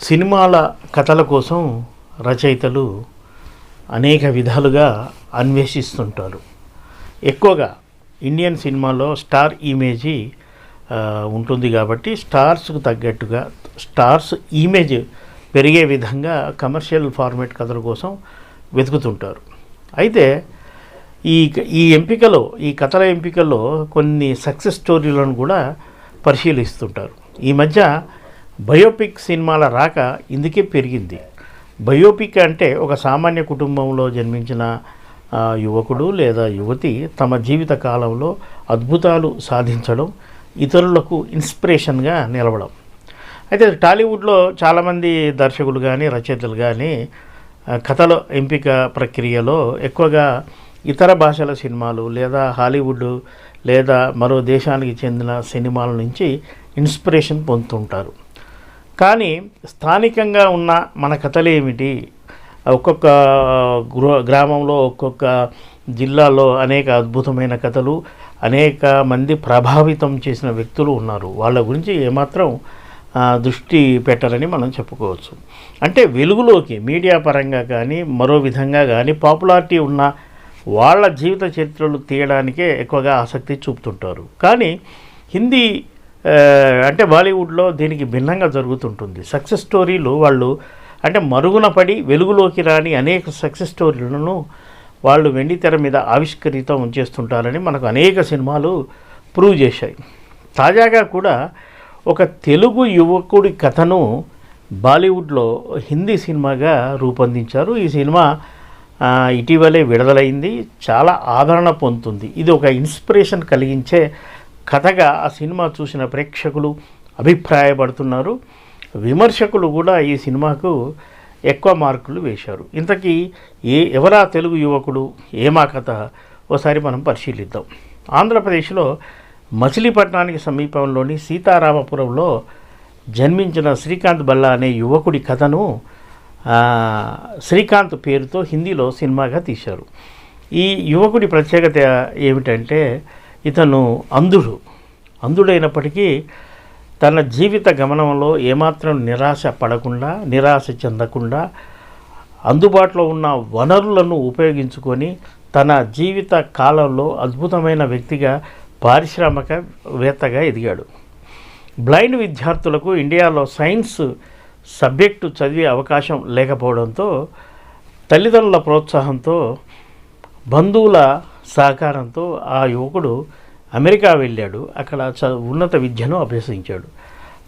సినిమాల కథల కోసం రచయితలు అనేక విధాలుగా అన్వేషిస్తుంటారు. ఎక్కువగా ఇండియన్ సినిమాలో స్టార్ ఇమేజీ ఉంటుంది కాబట్టి స్టార్స్కు తగ్గట్టుగా స్టార్స్ ఇమేజ్ పెరిగే విధంగా కమర్షియల్ ఫార్మేట్ కథల కోసం వెతుకుతుంటారు. అయితే ఈ ఈ ఎంపికలో ఈ కథల ఎంపికలో కొన్ని సక్సెస్ స్టోరీలను కూడా పరిశీలిస్తుంటారు. ఈ మధ్య బయోపిక్ సినిమాల రాక ఇందుకే పెరిగింది. బయోపిక్ అంటే ఒక సామాన్య కుటుంబంలో జన్మించిన యువకుడు లేదా యువతి తమ జీవిత కాలంలో అద్భుతాలు సాధించడం ఇతరులకు ఇన్స్పిరేషన్గా నిలవడం. అయితే టాలీవుడ్లో చాలామంది దర్శకులు కానీ రచయితలు కానీ కథల ఎంపిక ప్రక్రియలో ఎక్కువగా ఇతర భాషల సినిమాలు లేదా హాలీవుడ్ లేదా మరో దేశానికి చెందిన సినిమాల నుంచి ఇన్స్పిరేషన్ పొందుతుంటారు. కానీ స్థానికంగా ఉన్న మన కథలు ఏమిటి? ఒక్కొక్క గృహ గ్రామంలో ఒక్కొక్క జిల్లాలో అనేక అద్భుతమైన కథలు అనేక మంది ప్రభావితం చేసిన వ్యక్తులు ఉన్నారు. వాళ్ళ గురించి ఏమాత్రం దృష్టి పెట్టాలని మనం చెప్పుకోవచ్చు. అంటే వెలుగులోకి మీడియా పరంగా కానీ మరో విధంగా కానీ పాపులారిటీ ఉన్న వాళ్ళ జీవిత చరిత్రలు తీయడానికే ఎక్కువగా ఆసక్తి చూపుతుంటారు. కానీ హిందీ అంటే బాలీవుడ్లో దీనికి భిన్నంగా జరుగుతుంటుంది. సక్సెస్ స్టోరీలు వాళ్ళు అంటే మరుగున పడి వెలుగులోకి రాని అనేక సక్సెస్ స్టోరీలను వాళ్ళు వెండి తెర మీద ఆవిష్కరితం చేస్తుంటారని మనకు అనేక సినిమాలు ప్రూవ్ చేశాయి. తాజాగా కూడా ఒక తెలుగు యువకుడి కథను బాలీవుడ్లో హిందీ సినిమాగా రూపొందించారు. ఈ సినిమా ఇటీవలే విడుదలైంది. చాలా ఆదరణ పొందుతుంది. ఇది ఒక ఇన్స్పిరేషన్ కలిగించే కథగా ఆ సినిమా చూసిన ప్రేక్షకులు అభిప్రాయపడుతున్నారు. విమర్శకులు కూడా ఈ సినిమాకు ఎక్కువ మార్కులు వేశారు. ఇంతకీ ఏ ఎవరా తెలుగు యువకుడు? ఏమా కథ? ఓసారి మనం పరిశీలిద్దాం. ఆంధ్రప్రదేశ్లో మచిలీపట్నానికి సమీపంలోని సీతారామపురంలో జన్మించిన శ్రీకాంత్ బల్లా అనే యువకుడి కథను శ్రీకాంత్ పేరుతో హిందీలో సినిమాగా తీశారు. ఈ యువకుడి ప్రత్యేకత ఏమిటంటే ఇతను అంధుడు. అంధుడైనప్పటికీ తన జీవిత గమనంలో ఏమాత్రం నిరాశ పడకుండా నిరాశ చెందకుండా అందుబాటులో ఉన్న వనరులను ఉపయోగించుకొని తన జీవిత కాలంలో అద్భుతమైన వ్యక్తిగా పారిశ్రామికవేత్తగా ఎదిగాడు. బ్లైండ్ విద్యార్థులకు ఇండియాలో సైన్స్ సబ్జెక్టు చదివే అవకాశం లేకపోవడంతో తల్లిదండ్రుల ప్రోత్సాహంతో బంధువుల సహకారంతో ఆ యువకుడు అమెరికా వెళ్ళాడు. అక్కడ చ ఉన్నత విద్యను అభ్యసించాడు.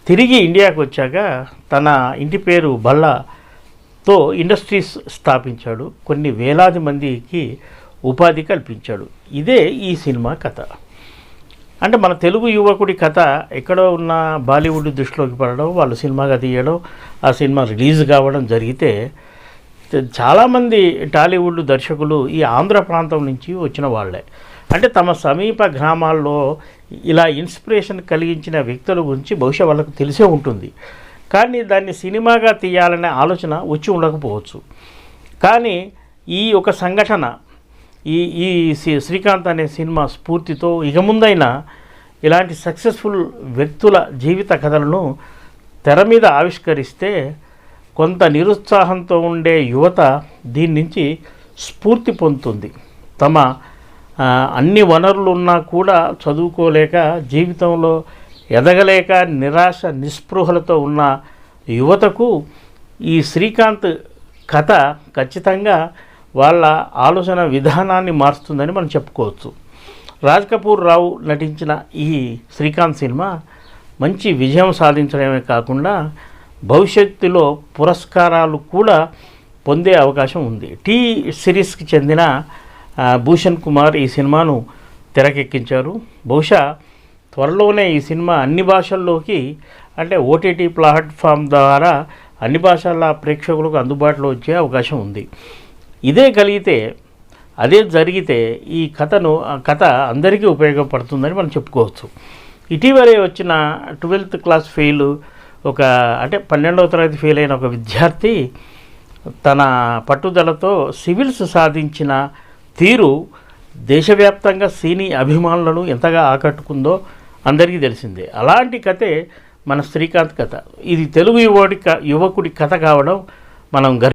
తిరిగి ఇండియాకు వచ్చాక తన ఇంటి పేరు బల్లాతో ఇండస్ట్రీస్ స్థాపించాడు. కొన్ని వేలాది మందికి ఉపాధి కల్పించాడు. ఇదే ఈ సినిమా కథ. అంటే మన తెలుగు యువకుడి కథ ఎక్కడో ఉన్న బాలీవుడ్ దృష్టిలోకి పడడం వాళ్ళు సినిమాగా తీయడం ఆ సినిమా రిలీజ్ కావడం జరిగితే చాలామంది టాలీవుడ్ దర్శకులు ఈ ఆంధ్ర ప్రాంతం నుంచి వచ్చిన వాళ్ళే. అంటే తమ సమీప గ్రామాల్లో ఇలా ఇన్స్పిరేషన్ కలిగించిన వ్యక్తుల గురించి బహుశా వాళ్ళకు తెలిసే ఉంటుంది. కానీ దాన్ని సినిమాగా తీయాలనే ఆలోచన వచ్చి ఉండకపోవచ్చు. కానీ ఈ ఒక సంఘటన ఈ ఈ శ్రీ- శ్రీకాంత్ అనే సినిమా స్ఫూర్తితో ఇక ముందైనా ఇలాంటి సక్సెస్ఫుల్ వ్యక్తుల జీవిత కథలను తెర మీద ఆవిష్కరిస్తే కొంత నిరుత్సాహంతో ఉండే యువత దీని నుంచి స్ఫూర్తి పొందుతుంది. తమ అన్ని వనరులు ఉన్నా కూడా చదువుకోలేక జీవితంలో ఎదగలేక నిరాశ నిస్పృహలతో ఉన్న యువతకు ఈ శ్రీకాంత్ కథ ఖచ్చితంగా వాళ్ళ ఆలోచన విధానాన్ని మారుస్తుందని మనం చెప్పుకోవచ్చు. రాజ్ కపూర్ రావు నటించిన ఈ శ్రీకాంత్ సినిమా మంచి విజయం సాధించడమే కాకుండా భవిష్యత్తులో పురస్కారాలు కూడా పొందే అవకాశం ఉంది. టీ సిరీస్కి చెందిన భూషణ్ కుమార్ ఈ సినిమాను తెరకెక్కించారు. బహుశా త్వరలోనే ఈ సినిమా అన్ని భాషల్లోకి అంటే ఓటీటీ ప్లాట్ఫామ్ ద్వారా అన్ని భాషల ప్రేక్షకులకు అందుబాటులో వచ్చే అవకాశం ఉంది. ఇదే కలిగితే అదే జరిగితే ఈ కథను ఆ కథ అందరికీ ఉపయోగపడుతుందని మనం చెప్పుకోవచ్చు. ఇటీవలే వచ్చిన ట్వెల్త్ క్లాస్ ఫెయిల్ ఒక అంటే పన్నెండవ తరగతి ఫెయిల్ అయిన ఒక విద్యార్థి తన పట్టుదలతో సివిల్స్ సాధించిన తీరు దేశవ్యాప్తంగా సినీ అభిమానులను ఎంతగా ఆకట్టుకుందో అందరికీ తెలిసిందే. అలాంటి కథే మన శ్రీకాంత్ కథ. ఇది తెలుగు యువడి క- యువకుడి కథ కావడం మనం గర్